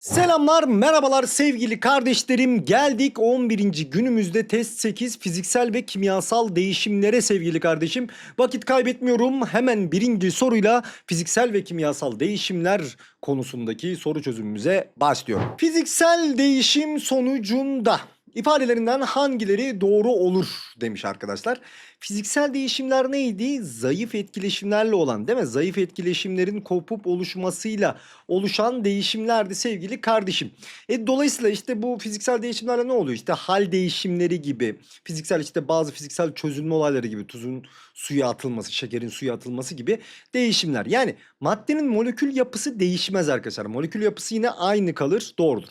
Selamlar, merhabalar sevgili kardeşlerim. Geldik 11. günümüzde test 8 fiziksel ve kimyasal değişimlere sevgili kardeşim. Vakit kaybetmiyorum. Hemen birinci soruyla fiziksel ve kimyasal değişimler konusundaki soru çözümümüze başlıyorum. Fiziksel değişim sonucunda ifadelerinden hangileri doğru olur demiş arkadaşlar. Fiziksel değişimler neydi? Zayıf etkileşimlerle olan değil mi? Zayıf etkileşimlerin kopup oluşmasıyla oluşan değişimlerdi sevgili kardeşim. E, dolayısıyla işte bu fiziksel değişimlerle ne oluyor? İşte hal değişimleri gibi, fiziksel işte bazı fiziksel çözülme olayları gibi, tuzun suya atılması, şekerin suya atılması gibi değişimler. Yani maddenin molekül yapısı değişmez arkadaşlar. Molekül yapısı yine aynı kalır, doğrudur.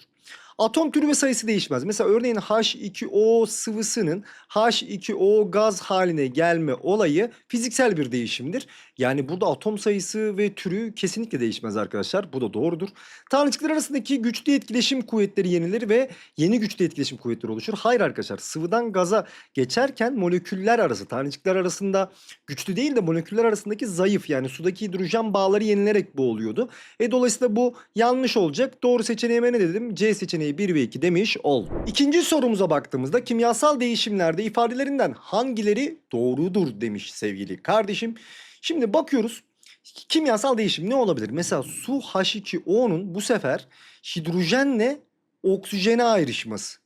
Atom türü ve sayısı değişmez. Mesela örneğin H2O sıvısının H2O gaz haline gelme olayı fiziksel bir değişimdir. Yani burada atom sayısı ve türü kesinlikle değişmez arkadaşlar. Bu da doğrudur. Tanecikler arasındaki güçlü etkileşim kuvvetleri yenilir ve yeni güçlü etkileşim kuvvetleri oluşur. Hayır arkadaşlar sıvıdan gaza geçerken moleküller arası tanecikler arasında güçlü değil de moleküller arasındaki zayıf yani sudaki hidrojen bağları yenilerek bu oluyordu. E dolayısıyla bu yanlış olacak. Doğru seçeneğime ne dedim? C seçeneği 1 ve 2 demiş ol. İkinci sorumuza baktığımızda kimyasal değişimlerde ifadelerinden hangileri doğrudur demiş sevgili kardeşim. Şimdi bakıyoruz. Kimyasal değişim ne olabilir? Mesela su H2O'nun bu sefer hidrojenle oksijene ayrışması.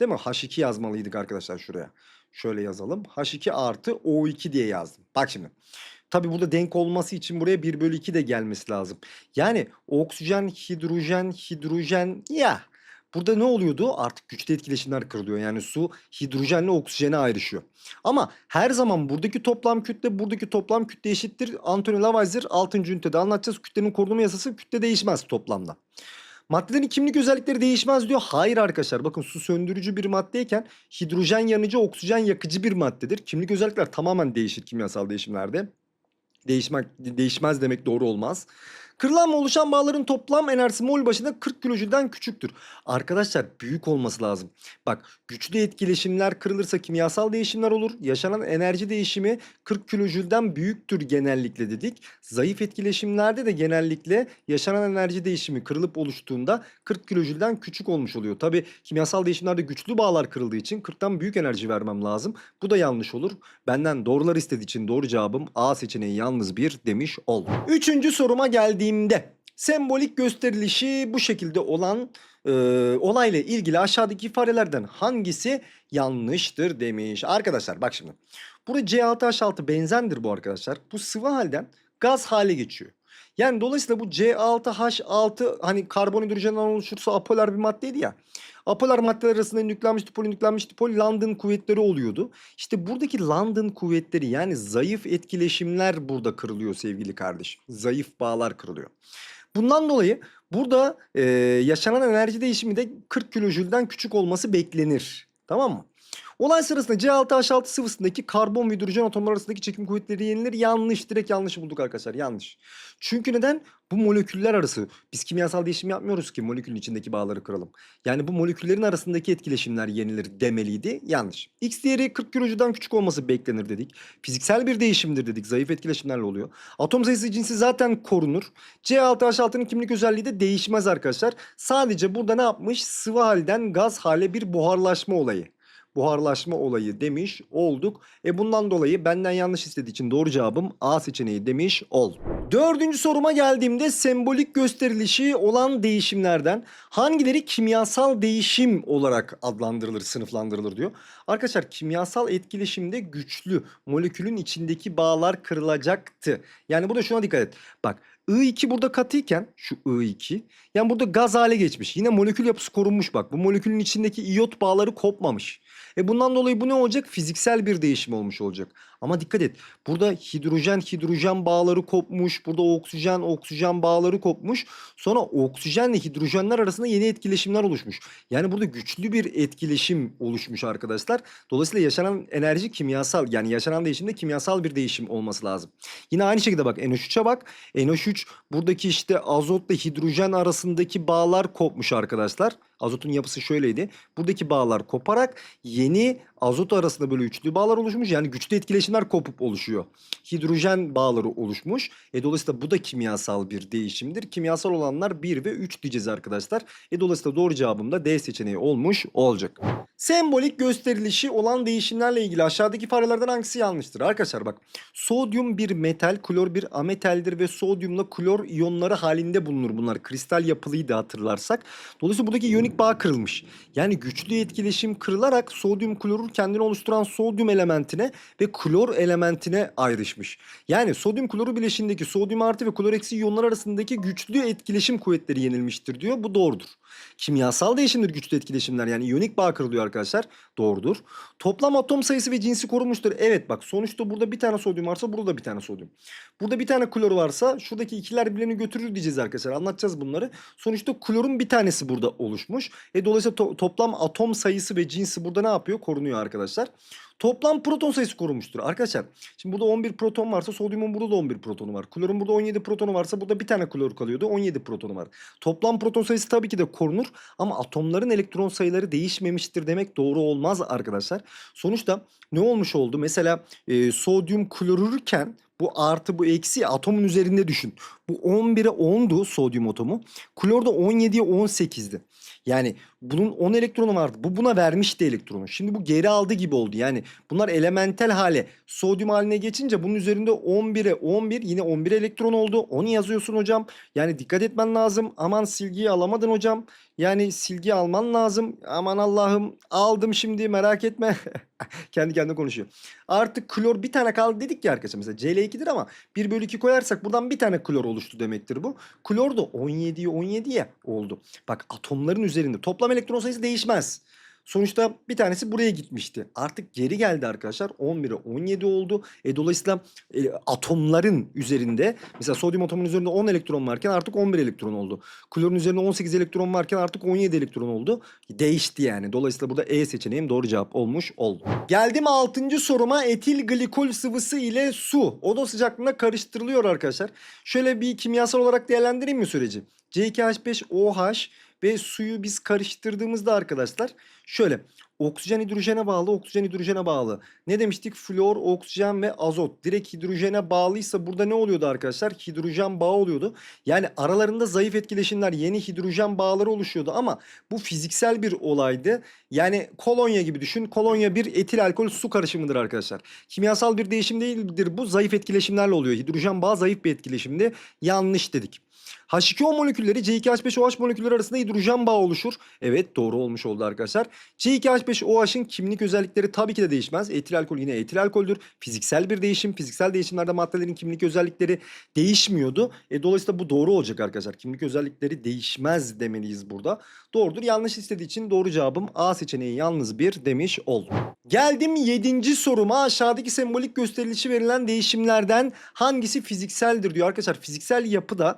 Değil mi? H2 yazmalıydık arkadaşlar şuraya. Şöyle yazalım. H2 artı O2 diye yazdım. Bak şimdi. Tabi burada denk olması için buraya 1 bölü 2 de gelmesi lazım. Yani oksijen, hidrojen, hidrojen ya. Burada ne oluyordu? Artık güçlü etkileşimler kırılıyor. Yani su hidrojenle oksijene ayrışıyor. Ama her zaman buradaki toplam kütle buradaki toplam kütle eşittir. Anthony Lavoisier 6. ünitede anlatacağız. Kütlenin korunma yasası kütle değişmez toplamda. Maddelerin kimlik özellikleri değişmez diyor. Hayır arkadaşlar bakın su söndürücü bir maddeyken hidrojen yanıcı, oksijen yakıcı bir maddedir. Kimlik özellikler tamamen değişir kimyasal değişimlerde. Değişmek, değişmez demek doğru olmaz. Kırılan ve oluşan bağların toplam enerjisi mol başına 40 kilojülden küçüktür. Arkadaşlar büyük olması lazım. Bak güçlü etkileşimler kırılırsa kimyasal değişimler olur. Yaşanan enerji değişimi 40 kilojülden büyüktür genellikle dedik. Zayıf etkileşimlerde de genellikle yaşanan enerji değişimi kırılıp oluştuğunda 40 kilojülden küçük olmuş oluyor. Tabi kimyasal değişimlerde güçlü bağlar kırıldığı için 40'tan büyük enerji vermem lazım. Bu da yanlış olur. Benden doğrular istediği için doğru cevabım A seçeneği yalnız bir demiş ol. Üçüncü soruma geldiğimde sembolik gösterilişi bu şekilde olan e, olayla ilgili aşağıdaki ifadelerden hangisi yanlıştır demiş. Arkadaşlar bak şimdi. Burada C6H6 benzendir bu arkadaşlar. Bu sıvı halden gaz hale geçiyor. Yani dolayısıyla bu C6H6 hani karbon hidrojenden oluşursa apolar bir maddeydi ya. Apolar maddeler arasında nüklenmiş dipol nüklenmiş dipol London kuvvetleri oluyordu. İşte buradaki London kuvvetleri yani zayıf etkileşimler burada kırılıyor sevgili kardeşim. Zayıf bağlar kırılıyor. Bundan dolayı burada e, yaşanan enerji değişimi de 40 kilojülden küçük olması beklenir. Tamam mı? Olay sırasında C6H6 sıvısındaki karbon ve hidrojen atomları arasındaki çekim kuvvetleri yenilir. Yanlış. Direkt yanlış bulduk arkadaşlar. Yanlış. Çünkü neden? Bu moleküller arası. Biz kimyasal değişim yapmıyoruz ki molekülün içindeki bağları kıralım. Yani bu moleküllerin arasındaki etkileşimler yenilir demeliydi. Yanlış. X değeri 40 kilojülden küçük olması beklenir dedik. Fiziksel bir değişimdir dedik. Zayıf etkileşimlerle oluyor. Atom sayısı cinsi zaten korunur. C6H6'nın kimlik özelliği de değişmez arkadaşlar. Sadece burada ne yapmış? Sıvı halden gaz hale bir buharlaşma olayı buharlaşma olayı demiş olduk. E bundan dolayı benden yanlış istediği için doğru cevabım A seçeneği demiş ol. Dördüncü soruma geldiğimde sembolik gösterilişi olan değişimlerden hangileri kimyasal değişim olarak adlandırılır, sınıflandırılır diyor. Arkadaşlar kimyasal etkileşimde güçlü molekülün içindeki bağlar kırılacaktı. Yani burada şuna dikkat et. Bak I2 burada katıyken şu I2 yani burada gaz hale geçmiş. Yine molekül yapısı korunmuş bak. Bu molekülün içindeki iyot bağları kopmamış. E bundan dolayı bu ne olacak? Fiziksel bir değişim olmuş olacak. Ama dikkat et. Burada hidrojen hidrojen bağları kopmuş. Burada oksijen oksijen bağları kopmuş. Sonra oksijenle hidrojenler arasında yeni etkileşimler oluşmuş. Yani burada güçlü bir etkileşim oluşmuş arkadaşlar. Dolayısıyla yaşanan enerji kimyasal yani yaşanan değişimde kimyasal bir değişim olması lazım. Yine aynı şekilde bak NH3'e bak. NH3 buradaki işte azotla hidrojen arasındaki bağlar kopmuş arkadaşlar. Azotun yapısı şöyleydi. Buradaki bağlar koparak yeni azot arasında böyle üçlü bağlar oluşmuş. Yani güçlü etkileşimler kopup oluşuyor. Hidrojen bağları oluşmuş. E dolayısıyla bu da kimyasal bir değişimdir. Kimyasal olanlar 1 ve 3 diyeceğiz arkadaşlar. E dolayısıyla doğru cevabım da D seçeneği olmuş olacak. Sembolik gösterilişi olan değişimlerle ilgili aşağıdaki farelerden hangisi yanlıştır? Arkadaşlar bak sodyum bir metal, klor bir ametaldir ve sodyumla klor iyonları halinde bulunur bunlar. Kristal yapılıydı hatırlarsak. Dolayısıyla buradaki iyonik bağ kırılmış. Yani güçlü etkileşim kırılarak sodyum klorür kendini oluşturan sodyum elementine ve klor elementine ayrışmış. Yani sodyum kloru bileşiğindeki sodyum artı ve klor eksi iyonlar arasındaki güçlü etkileşim kuvvetleri yenilmiştir diyor. Bu doğrudur. Kimyasal değişimdir güçlü etkileşimler yani iyonik bağ kırılıyor arkadaşlar. Doğrudur. Toplam atom sayısı ve cinsi korunmuştur. Evet bak sonuçta burada bir tane sodyum varsa burada da bir tane sodyum. Burada bir tane klor varsa şuradaki ikiler birbirini götürür diyeceğiz arkadaşlar. Anlatacağız bunları. Sonuçta klorun bir tanesi burada oluşmuş. E dolayısıyla to- toplam atom sayısı ve cinsi burada ne yapıyor? Korunuyor arkadaşlar. Toplam proton sayısı korunmuştur. Arkadaşlar şimdi burada 11 proton varsa sodyumun burada da 11 protonu var. Klorun burada 17 protonu varsa burada bir tane klor kalıyordu. 17 protonu var. Toplam proton sayısı tabii ki de korunur ama atomların elektron sayıları değişmemiştir demek doğru olmaz arkadaşlar. Sonuçta ne olmuş oldu? Mesela e, sodyum klorürken bu artı bu eksi atomun üzerinde düşün. Bu 11'e 10'du sodyum atomu. Klor da 17'ye 18'di. Yani bunun 10 elektronu vardı. Bu buna vermişti elektronu. Şimdi bu geri aldı gibi oldu. Yani bunlar elementel hale sodyum haline geçince bunun üzerinde 11'e 11 yine 11 elektron oldu. Onu yazıyorsun hocam. Yani dikkat etmen lazım. Aman silgiyi alamadın hocam. Yani silgi alman lazım. Aman Allah'ım aldım şimdi merak etme. Kendi kendine konuşuyor. Artık klor bir tane kaldı dedik ya arkadaşlar. Mesela Cl2'dir ama 1 bölü 2 koyarsak buradan bir tane klor oluştu demektir bu. Klor da 17'ye 17'ye oldu. Bak atomların üzerinde toplam elektron sayısı değişmez. Sonuçta bir tanesi buraya gitmişti. Artık geri geldi arkadaşlar. 11'e 17 oldu. E, dolayısıyla e, atomların üzerinde mesela sodyum atomun üzerinde 10 elektron varken artık 11 elektron oldu. Klorun üzerinde 18 elektron varken artık 17 elektron oldu. Değişti yani. Dolayısıyla burada E seçeneğim doğru cevap olmuş oldu. Geldim 6. soruma etil glikol sıvısı ile su oda sıcaklığında karıştırılıyor arkadaşlar. Şöyle bir kimyasal olarak değerlendireyim mi süreci? C2H5OH ve suyu biz karıştırdığımızda arkadaşlar şöyle oksijen hidrojene bağlı oksijen hidrojene bağlı. Ne demiştik? Flor, oksijen ve azot. Direkt hidrojene bağlıysa burada ne oluyordu arkadaşlar? Hidrojen bağı oluyordu. Yani aralarında zayıf etkileşimler yeni hidrojen bağları oluşuyordu ama bu fiziksel bir olaydı. Yani kolonya gibi düşün. Kolonya bir etil alkol su karışımıdır arkadaşlar. Kimyasal bir değişim değildir bu. Zayıf etkileşimlerle oluyor. Hidrojen bağı zayıf bir etkileşimdi. Yanlış dedik. H2O molekülleri C2H5OH molekülleri arasında hidrojen bağı oluşur. Evet doğru olmuş oldu arkadaşlar. C2H5OH'ın kimlik özellikleri tabii ki de değişmez. Etil alkol yine etil alkoldür. Fiziksel bir değişim. Fiziksel değişimlerde maddelerin kimlik özellikleri değişmiyordu. E, dolayısıyla bu doğru olacak arkadaşlar. Kimlik özellikleri değişmez demeliyiz burada. Doğrudur. Yanlış istediği için doğru cevabım A seçeneği yalnız bir demiş oldum. Geldim 7. soruma. Aşağıdaki sembolik gösterilişi verilen değişimlerden hangisi fizikseldir diyor. Arkadaşlar fiziksel yapıda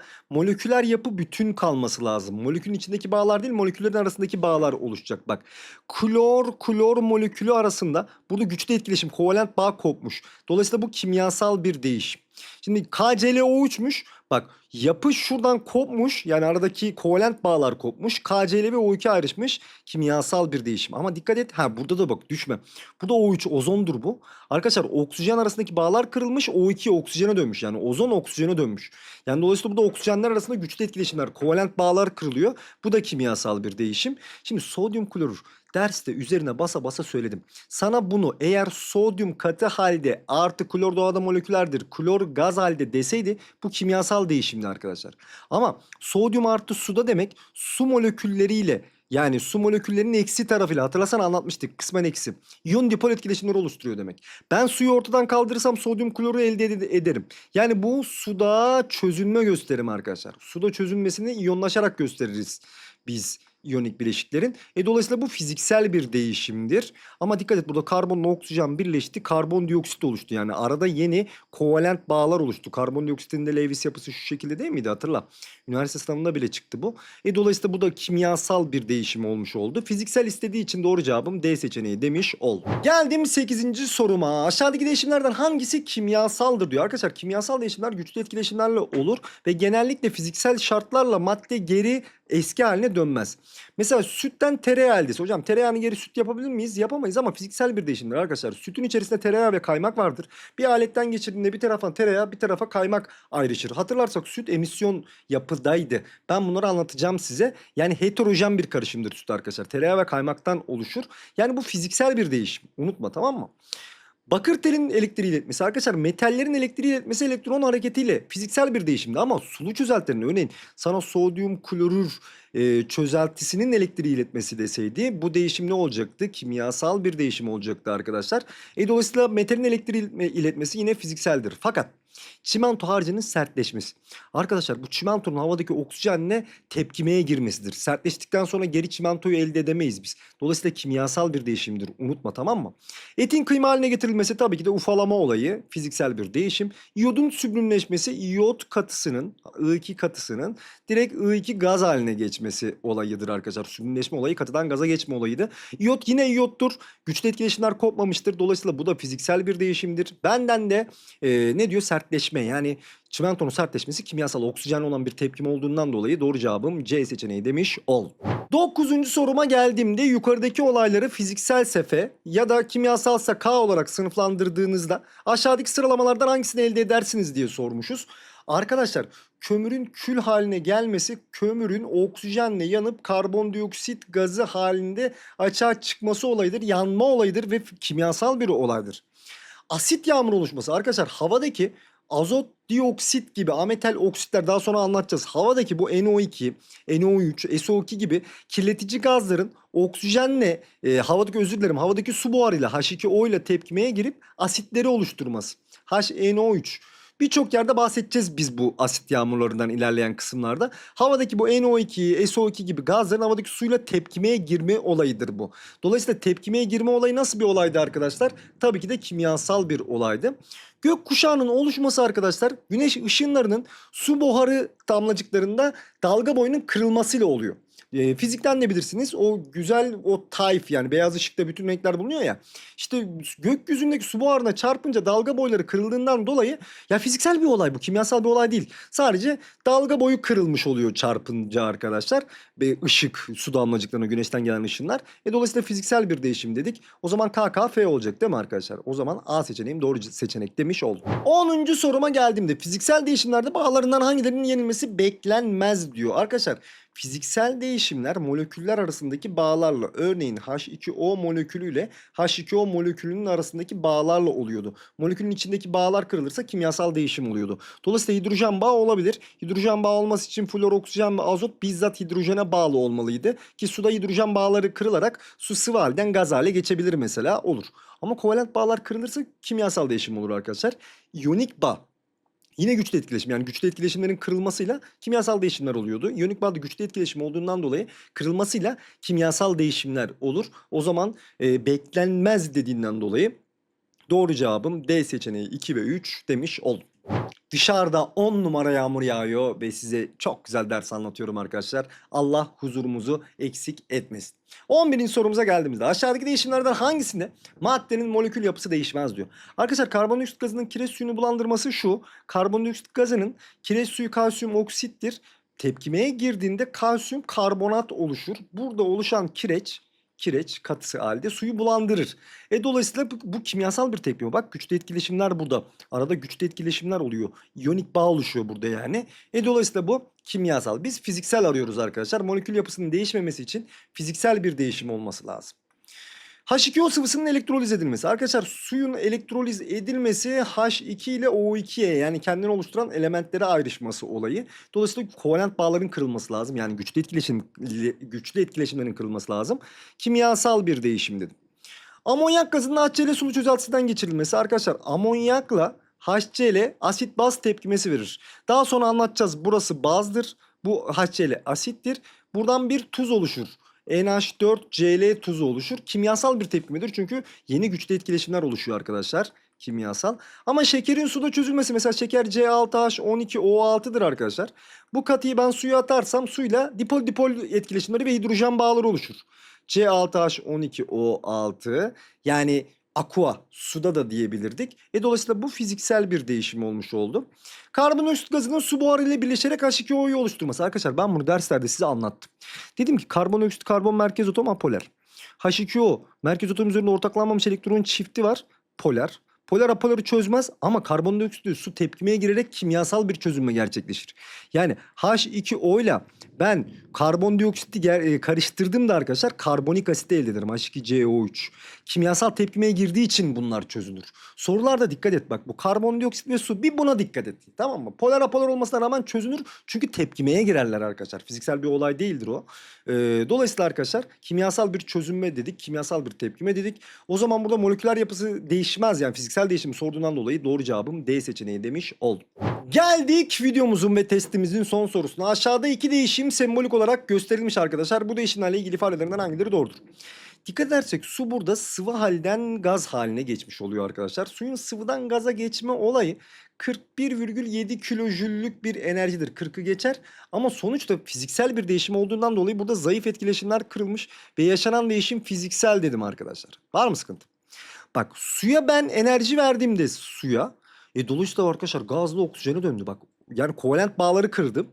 moleküler yapı bütün kalması lazım. Molekülün içindeki bağlar değil moleküllerin arasındaki bağlar oluşacak. Bak klor klor molekülü arasında burada güçlü etkileşim kovalent bağ kopmuş. Dolayısıyla bu kimyasal bir değişim. Şimdi KClO3'müş. Bak yapı şuradan kopmuş. Yani aradaki kovalent bağlar kopmuş. KCl ve O2 ayrışmış. Kimyasal bir değişim. Ama dikkat et. Ha burada da bak düşme. Burada O3 ozondur bu. Arkadaşlar oksijen arasındaki bağlar kırılmış. O2 oksijene dönmüş. Yani ozon oksijene dönmüş. Yani dolayısıyla burada oksijenler arasında güçlü etkileşimler, kovalent bağlar kırılıyor. Bu da kimyasal bir değişim. Şimdi sodyum klorür derste üzerine basa basa söyledim. Sana bunu eğer sodyum katı halde artı klor doğada molekülerdir, klor gaz halde deseydi bu kimyasal değişimdi arkadaşlar. Ama sodyum artı suda demek su molekülleriyle yani su moleküllerinin eksi tarafıyla hatırlasana anlatmıştık kısmen eksi. İyon dipol etkileşimleri oluşturuyor demek. Ben suyu ortadan kaldırırsam sodyum kloru elde ed- ederim. Yani bu suda çözünme gösterim arkadaşlar. Suda çözünmesini iyonlaşarak gösteririz biz iyonik bileşiklerin. E dolayısıyla bu fiziksel bir değişimdir. Ama dikkat et burada karbonla oksijen birleşti. Karbondioksit oluştu. Yani arada yeni kovalent bağlar oluştu. Karbondioksitin de Lewis yapısı şu şekilde değil miydi hatırla. Üniversite sınavında bile çıktı bu. E dolayısıyla bu da kimyasal bir değişim olmuş oldu. Fiziksel istediği için doğru cevabım D seçeneği demiş oldum. Geldim 8. soruma. Aşağıdaki değişimlerden hangisi kimyasaldır diyor. Arkadaşlar kimyasal değişimler güçlü etkileşimlerle olur ve genellikle fiziksel şartlarla madde geri eski haline dönmez. Mesela sütten tereyağı elde Hocam tereyağını geri süt yapabilir miyiz? Yapamayız ama fiziksel bir değişimdir arkadaşlar. Sütün içerisinde tereyağı ve kaymak vardır. Bir aletten geçirdiğinde bir tarafa tereyağı bir tarafa kaymak ayrışır. Hatırlarsak süt emisyon yapıdaydı. Ben bunları anlatacağım size. Yani heterojen bir karışımdır süt arkadaşlar. Tereyağı ve kaymaktan oluşur. Yani bu fiziksel bir değişim. Unutma tamam mı? Bakır telin elektriği iletmesi arkadaşlar metallerin elektriği iletmesi elektron hareketiyle fiziksel bir değişimdi ama sulu çözeltilerin örneğin sana sodyum klorür e, çözeltisinin elektriği iletmesi deseydi bu değişim ne olacaktı? Kimyasal bir değişim olacaktı arkadaşlar. E, dolayısıyla metalin elektriği iletme- iletmesi yine fizikseldir. Fakat çimento harcının sertleşmesi. Arkadaşlar bu çimentonun havadaki oksijenle tepkimeye girmesidir. Sertleştikten sonra geri çimentoyu elde edemeyiz biz. Dolayısıyla kimyasal bir değişimdir. Unutma tamam mı? Etin kıyma haline getirilmesi tabii ki de ufalama olayı, fiziksel bir değişim. İyodun süblimleşmesi, iyot katısının, I2 katısının direkt I2 gaz haline geçmesi olayıdır arkadaşlar. Süblimleşme olayı katıdan gaza geçme olayıydı. İyot yine iyottur. Güçlü etkileşimler kopmamıştır. Dolayısıyla bu da fiziksel bir değişimdir. Benden de e, ne diyor sertleşme yani çimentonun sertleşmesi kimyasal oksijen olan bir tepkim olduğundan dolayı doğru cevabım C seçeneği demiş ol. Dokuzuncu soruma geldiğimde yukarıdaki olayları fiziksel sefe ya da kimyasalsa K olarak sınıflandırdığınızda aşağıdaki sıralamalardan hangisini elde edersiniz diye sormuşuz. Arkadaşlar kömürün kül haline gelmesi kömürün oksijenle yanıp karbondioksit gazı halinde açığa çıkması olayıdır. Yanma olayıdır ve kimyasal bir olaydır. Asit yağmur oluşması arkadaşlar havadaki azot dioksit gibi ametal oksitler daha sonra anlatacağız. Havadaki bu NO2, NO3, SO2 gibi kirletici gazların oksijenle e, havadaki özür dilerim havadaki su buharıyla H2O ile tepkimeye girip asitleri oluşturması. HNO3 Birçok yerde bahsedeceğiz biz bu asit yağmurlarından ilerleyen kısımlarda. Havadaki bu NO2, SO2 gibi gazların havadaki suyla tepkimeye girme olayıdır bu. Dolayısıyla tepkimeye girme olayı nasıl bir olaydı arkadaşlar? Tabii ki de kimyasal bir olaydı. Gök kuşağının oluşması arkadaşlar güneş ışınlarının su buharı damlacıklarında dalga boyunun kırılmasıyla oluyor. E, fizikten ne bilirsiniz? O güzel o tayf yani beyaz ışıkta bütün renkler bulunuyor ya. İşte gökyüzündeki su buharına çarpınca dalga boyları kırıldığından dolayı ya fiziksel bir olay bu. Kimyasal bir olay değil. Sadece dalga boyu kırılmış oluyor çarpınca arkadaşlar. Ve ışık su damlacıklarına güneşten gelen ışınlar. E, dolayısıyla fiziksel bir değişim dedik. O zaman KKF olacak değil mi arkadaşlar? O zaman A seçeneğim doğru seçenek demiş oldum. 10. soruma geldiğimde fiziksel değişimlerde bağlarından hangilerinin yenilmesi beklenmez diyor. Arkadaşlar fiziksel değişimler moleküller arasındaki bağlarla örneğin H2O molekülüyle H2O molekülünün arasındaki bağlarla oluyordu. Molekülün içindeki bağlar kırılırsa kimyasal değişim oluyordu. Dolayısıyla hidrojen bağı olabilir. Hidrojen bağı olması için flor, oksijen ve azot bizzat hidrojene bağlı olmalıydı. Ki suda hidrojen bağları kırılarak su sıvı halden gaz hale geçebilir mesela olur. Ama kovalent bağlar kırılırsa kimyasal değişim olur arkadaşlar. İyonik bağ Yine güçlü etkileşim yani güçlü etkileşimlerin kırılmasıyla kimyasal değişimler oluyordu. İyonik bağda güçlü etkileşim olduğundan dolayı kırılmasıyla kimyasal değişimler olur. O zaman e, beklenmez dediğinden dolayı doğru cevabım D seçeneği 2 ve 3 demiş oldum. Dışarıda 10 numara yağmur yağıyor ve size çok güzel ders anlatıyorum arkadaşlar. Allah huzurumuzu eksik etmesin. 11. sorumuza geldiğimizde aşağıdaki değişimlerden hangisinde maddenin molekül yapısı değişmez diyor. Arkadaşlar karbondioksit gazının kireç suyunu bulandırması şu. Karbondioksit gazının kireç suyu kalsiyum oksittir. Tepkimeye girdiğinde kalsiyum karbonat oluşur. Burada oluşan kireç kireç katısı halde suyu bulandırır. E dolayısıyla bu, bu kimyasal bir tepkime. Bak güçlü etkileşimler burada. Arada güçlü etkileşimler oluyor. İyonik bağ oluşuyor burada yani. E dolayısıyla bu kimyasal. Biz fiziksel arıyoruz arkadaşlar. Molekül yapısının değişmemesi için fiziksel bir değişim olması lazım. H2O sıvısının elektroliz edilmesi. Arkadaşlar suyun elektroliz edilmesi H2 ile O2'ye yani kendini oluşturan elementlere ayrışması olayı. Dolayısıyla kovalent bağların kırılması lazım. Yani güçlü etkileşim güçlü etkileşimlerin kırılması lazım. Kimyasal bir değişim dedim. Amonyak gazının HCl sulu çözeltisinden geçirilmesi. Arkadaşlar amonyakla HCl asit baz tepkimesi verir. Daha sonra anlatacağız. Burası bazdır. Bu HCl asittir. Buradan bir tuz oluşur. NH4Cl tuzu oluşur. Kimyasal bir tepkimedir çünkü yeni güçlü etkileşimler oluşuyor arkadaşlar. Kimyasal. Ama şekerin suda çözülmesi mesela şeker C6H12O6'dır arkadaşlar. Bu katıyı ben suya atarsam suyla dipol dipol etkileşimleri ve hidrojen bağları oluşur. C6H12O6 yani aqua, suda da diyebilirdik. E dolayısıyla bu fiziksel bir değişim olmuş oldu. Karbondioksit gazının su buharı ile birleşerek H2O'yu oluşturması. Arkadaşlar ben bunu derslerde size anlattım. Dedim ki karbondioksit karbon merkez atom apolar. H2O merkez atom üzerinde ortaklanmamış elektron çifti var. Polar. Polar apoları çözmez ama karbondioksitle su tepkimeye girerek kimyasal bir çözünme gerçekleşir. Yani H2O ile ben karbondioksiti e, karıştırdığımda arkadaşlar karbonik asit elde ederim. H2CO3. Kimyasal tepkimeye girdiği için bunlar çözünür. Sorularda dikkat et bak bu karbondioksit ve su bir buna dikkat et. Tamam mı? Polar apolar olmasına rağmen çözünür çünkü tepkimeye girerler arkadaşlar. Fiziksel bir olay değildir o. Ee, dolayısıyla arkadaşlar kimyasal bir çözünme dedik, kimyasal bir tepkime dedik. O zaman burada moleküler yapısı değişmez yani fiziksel değişimi sorduğundan dolayı doğru cevabım D seçeneği demiş oldum. Geldik videomuzun ve testimizin son sorusuna. Aşağıda iki değişim sembolik olarak gösterilmiş arkadaşlar. Bu değişimlerle ilgili ifadelerinden hangileri doğrudur? Dikkat edersek su burada sıvı halden gaz haline geçmiş oluyor arkadaşlar. Suyun sıvıdan gaza geçme olayı 41,7 kilojüllük bir enerjidir. 40'ı geçer ama sonuçta fiziksel bir değişim olduğundan dolayı burada zayıf etkileşimler kırılmış ve yaşanan değişim fiziksel dedim arkadaşlar. Var mı sıkıntı? Bak suya ben enerji verdiğimde suya e dolayısıyla arkadaşlar gazlı oksijene döndü bak. Yani kovalent bağları kırdım.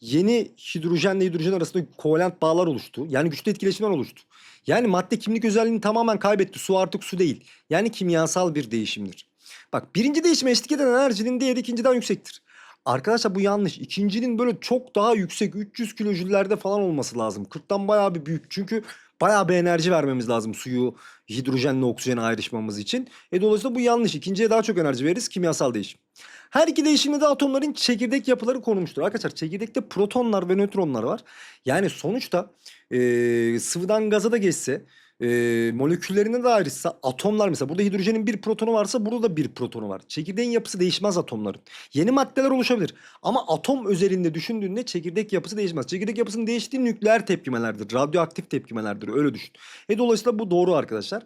Yeni hidrojenle hidrojen arasında kovalent bağlar oluştu. Yani güçlü etkileşimler oluştu. Yani madde kimlik özelliğini tamamen kaybetti. Su artık su değil. Yani kimyasal bir değişimdir. Bak birinci değişime eşlik eden enerjinin değeri ikinciden yüksektir. Arkadaşlar bu yanlış. İkincinin böyle çok daha yüksek 300 kilojüllerde falan olması lazım. 40'tan bayağı bir büyük. Çünkü bayağı bir enerji vermemiz lazım suyu hidrojenle oksijene ayrışmamız için. E dolayısıyla bu yanlış. İkinciye daha çok enerji veririz kimyasal değişim. Her iki değişimde de atomların çekirdek yapıları korunmuştur. Arkadaşlar çekirdekte protonlar ve nötronlar var. Yani sonuçta e, sıvıdan gaza da geçse e, moleküllerine de ayrışsa atomlar mesela burada hidrojenin bir protonu varsa burada da bir protonu var. Çekirdeğin yapısı değişmez atomların. Yeni maddeler oluşabilir. Ama atom özelinde düşündüğünde çekirdek yapısı değişmez. Çekirdek yapısının değiştiği nükleer tepkimelerdir. Radyoaktif tepkimelerdir. Öyle düşün. E dolayısıyla bu doğru arkadaşlar.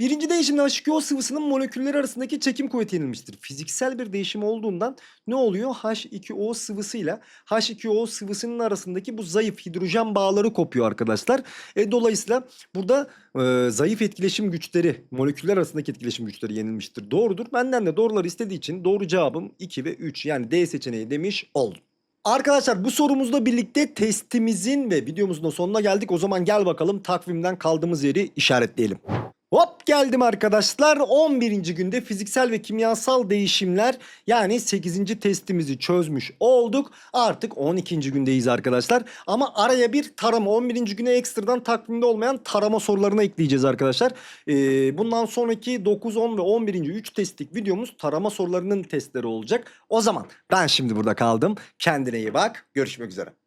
Birinci değişimde H2O sıvısının molekülleri arasındaki çekim kuvveti yenilmiştir. Fiziksel bir değişim olduğundan ne oluyor? H2O sıvısıyla H2O sıvısının arasındaki bu zayıf hidrojen bağları kopuyor arkadaşlar. E, dolayısıyla burada e, zayıf etkileşim güçleri, moleküller arasındaki etkileşim güçleri yenilmiştir. Doğrudur. Benden de doğruları istediği için doğru cevabım 2 ve 3 yani D seçeneği demiş oldum. Arkadaşlar bu sorumuzla birlikte testimizin ve videomuzun da sonuna geldik. O zaman gel bakalım takvimden kaldığımız yeri işaretleyelim. Geldim arkadaşlar. 11. günde fiziksel ve kimyasal değişimler yani 8. testimizi çözmüş olduk. Artık 12. gündeyiz arkadaşlar. Ama araya bir tarama 11. güne ekstradan takvimde olmayan tarama sorularına ekleyeceğiz arkadaşlar. Ee, bundan sonraki 9, 10 ve 11. 3 testlik videomuz tarama sorularının testleri olacak. O zaman ben şimdi burada kaldım. Kendine iyi bak. Görüşmek üzere.